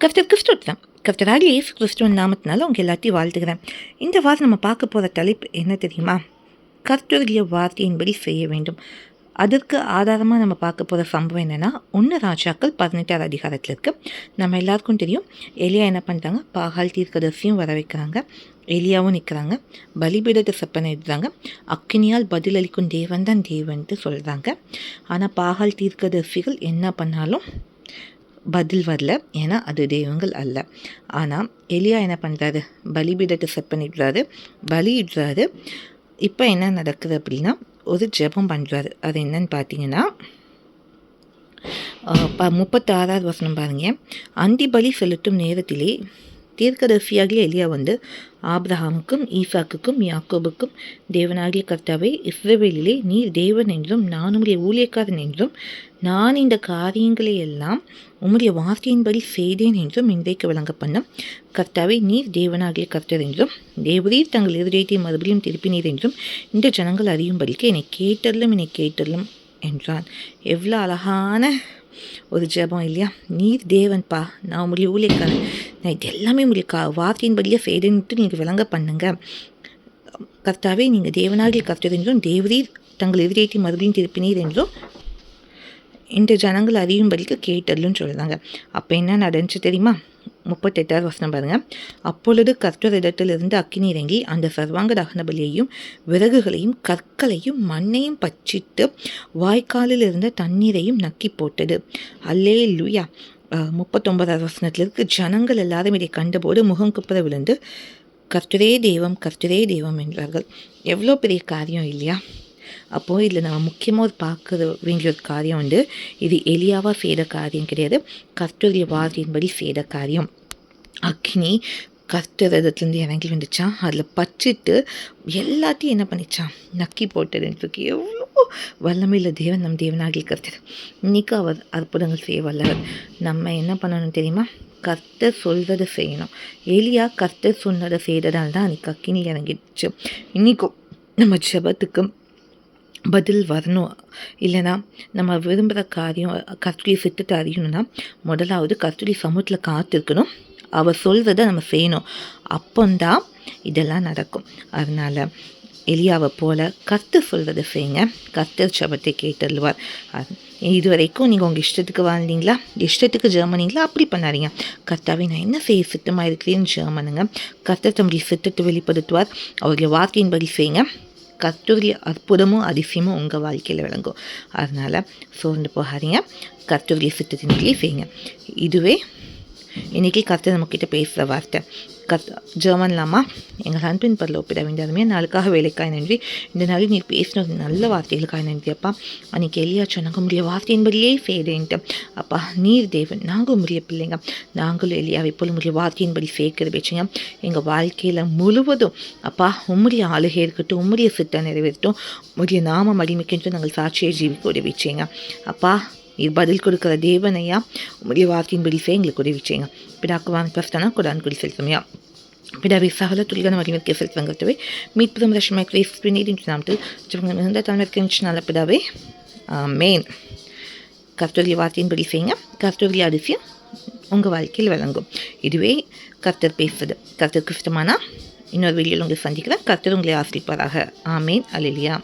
கர்த்தர் கிறிஸ்துவ தான் கர்த்தராக இயேசு கிறிஸ்துவன் நாமத்தினால உங்கள் எல்லாத்தையும் வாழ்த்துக்கிறேன் இந்த வாரம் நம்ம பார்க்க போகிற தலைப்பு என்ன தெரியுமா கர்த்தருடைய வார்த்தையின்படி செய்ய வேண்டும் அதற்கு ஆதாரமாக நம்ம பார்க்க போகிற சம்பவம் என்னென்னா ஒன்று ராஜாக்கள் பதினெட்டாவது அதிகாரத்தில் இருக்குது நம்ம எல்லாருக்கும் தெரியும் எலியா என்ன பண்ணுறாங்க பாகால் தீர்க்கதரிசியும் வர வைக்கிறாங்க எலியாவும் நிற்கிறாங்க பலிபீடத்தை செப்பனை எழுதுறாங்க அக்கினியால் பதிலளிக்கும் தேவன் தான் தேவன்ட்டு சொல்கிறாங்க ஆனால் பாகால் தீர்க்கதரிசிகள் என்ன பண்ணாலும் பதில் வரல. ஏன்னா அது தெய்வங்கள் அல்ல. ஆனால் எலியா என்ன பண்ணுறாரு பலிபீடத்தை செட் பண்ணிடுறாரு. பலியிடுறாரு இப்போ என்ன நடக்குது அப்படின்னா ஒரு ஜெபம் பண்ணுறாரு அது என்னன்னு பார்த்தீங்கன்னா ப முப்பத்தாறாவது வசனம் பாருங்க. அந்தி பலி செலுத்தும் நேரத்திலே தீர்க்கதரிசியாகிய எலியா வந்து ஆப்ரஹாமுக்கும் ஈசாக்குக்கும் யாக்கோபுக்கும் தேவனாகிய கர்த்தாவை இஸ்ரவேலிலே நீர் தேவன் என்றும் நானுடைய ஊழியக்காரன் என்றும் நான் இந்த காரியங்களை எல்லாம் உம்முடைய வார்த்தையின்படி செய்தேன் என்றும் இன்றைக்கு வழங்க பண்ண கர்த்தாவே நீர் தேவனாகிய கர்த்தர் என்றும் தேவரீர் தங்கள் இருதயத்தை மறுபடியும் திருப்பினீர் என்றும் இந்த ஜனங்கள் அறியும்படிக்கு என்னை கேட்டல்லும் என்னை கேட்டல்லும் என்றான் எவ்வளோ அழகான ஒரு ஜெபம் இல்லையா? நீர் தேவன்பா நான் உங்களுடைய ஊழியக்காரன். நான் இது எல்லாமே உங்களுக்கு கா வார்த்தையின்படியே செய்தேன்ட்டு நீங்கள் விளங்க பண்ணுங்க. கர்த்தாவே நீங்கள் தேவனாகிய கர்த்தர் என்றும் தேவரீர் தங்கள் எதிரேற்றி மறுபடியும் திருப்பினீர் என்றும் இந்த ஜனங்கள் அறியும்படிக்கு கேட்டல்லுன்னு சொல்கிறாங்க அப்போ என்ன நடந்துச்சு தெரியுமா? முப்பத்தெட்டாவது வசனம் பாருங்கள் அப்பொழுது இடத்திலிருந்து அக்கினி இறங்கி அந்த சர்வாங்க தகன பலியையும் விறகுகளையும் கற்களையும் மண்ணையும் பச்சிட்டு வாய்க்காலில் இருந்த தண்ணீரையும் நக்கி போட்டது. அல்லே லுயா முப்பத்தொன்பதாவது வசனத்தில் இருக்கு. ஜனங்கள் எல்லாரும் இதை கண்டபோது முகம் குப்புற விழுந்து கர்த்தரே தெய்வம் கர்த்தரே தெய்வம் என்றார்கள். எவ்வளோ பெரிய காரியம் இல்லையா? அப்போது இதில் நம்ம முக்கியமாக பார்க்க வேண்டிய ஒரு காரியம் வந்து இது எளியாவாக செய்த காரியம் கிடையாது. கஸ்தூரிய வாரியின்படி செய்த காரியம். அக்னி கர்த்தரத்துலேருந்து இறங்கி வந்துச்சான் அதில் பச்சிட்டு எல்லாத்தையும் என்ன பண்ணிச்சான் நக்கி போட்டதுன்றது எவ்வளோ வல்லமையில் தேவன் நம் தேவனாகி கருத்தர். இன்றைக்கி அவர் அற்புதங்கள் செய்ய வல்லவர். நம்ம என்ன பண்ணணும் தெரியுமா? கர்த்தர் சொல்வதை செய்யணும். எலியா கர்த்தர் சொன்னதை செய்ததால் தான் அன்றைக்கி அக்கினி இறங்கிடுச்சு. இன்றைக்கும் நம்ம ஜபத்துக்கும் பதில் வரணும். இல்லைனா நம்ம விரும்புகிற காரியம் கஸ்தூரி சித்தத்தை அறியணும்னா முதலாவது கஸ்தூரி சமூகத்தில் காத்திருக்கணும். அவர் சொல்கிறத நம்ம செய்யணும். அப்போந்தான் இதெல்லாம் நடக்கும். அதனால் எலியாவை போல் கத்து சொல்கிறத செய்யுங்க. கத்தர் சபத்தை கேட்டல்வார் இது வரைக்கும் நீங்கள் உங்கள் இஷ்டத்துக்கு வாழ்ந்தீங்களா? இஷ்டத்துக்கு ஜெர்மனிங்களா? அப்படி பண்ணாதீங்க. கத்தாவே நான் என்ன செய்ய சித்தமாக இருக்கிறேன்னு ஜெர்மனுங்க. கத்தர் தம்பி சித்தத்தை வெளிப்படுத்துவார். அவருடைய வார்த்தையின்படி செய்யுங்க. கர்த்தருடைய அற்புதமும் அதிசயமும் உங்கள் வாழ்க்கையில் விளங்கும். அதனால் சோர்ந்து போகாதீங்க. கர்த்தருடைய சித்தத்தின் செய்யுங்க. இதுவே இன்றைக்கி கர்த்தர் நம்மக்கிட்ட பேசுகிற வார்த்தை. கத் ஜெர்மன்லாமா எங்கள் ஹஸ்பண்ட் பரில் ஒப்பிட வேண்டியதுமே நாளுக்காக வேலைக்காய் நன்றி. இந்த நாளில் நீ பேசினது நல்ல வார்த்தைகளுக்காக நன்றி அப்பா. அன்றைக்கி எளியா சொன்னாங்க முடிய வார்த்தையின்படியே செய்கிறேன்ட்டு. அப்பா நீர் தேவன் நாங்கள் முடிய பிள்ளைங்க. நாங்களும் எளியாவை போல் முடிய வார்த்தையின்படி சேர்க்கிற வச்சுங்க. எங்கள் வாழ்க்கையில் முழுவதும் அப்பா உம்முடைய ஆளுகை இருக்கட்டும் உம்முடைய சித்தம் நிறைவேறட்டும் முடிய நாம மடிமைக்கென்று நாங்கள் சாட்சியை ஜீவிக்க உதவி வச்சுங்க அப்பா இது பதில் கொடுக்குற தேவனையா? உங்களுடைய வார்த்தையின்படி செய்ய எங்களுக்கு உதவி செய்யுங்க. பிடாக்குவான் பிரஸ்தானா குடான் குடி செலுத்துமையா பிதாவை சகல துல்கன வடிவத்தை செலுத்துவங்கத்தவை மீட்புதம் ரஷ்மை கிரேஸ் பின்னீரின் நாமத்தில் மிகுந்த தலைமைக்கு நல்ல பிதாவை. மெயின் கர்த்தரிய வார்த்தையின்படி செய்யுங்க. கர்த்தரிய அதிசயம் உங்கள் வாழ்க்கையில் விளங்கும். இதுவே கர்த்தர் பேசுது. கர்த்தருக்கு இஷ்டமானா இன்னொரு வீடியோவில் உங்களை சந்திக்கிறேன். கர்த்தர் உங்களை ஆசிரிப்பாராக ஆமேன். அலிலியா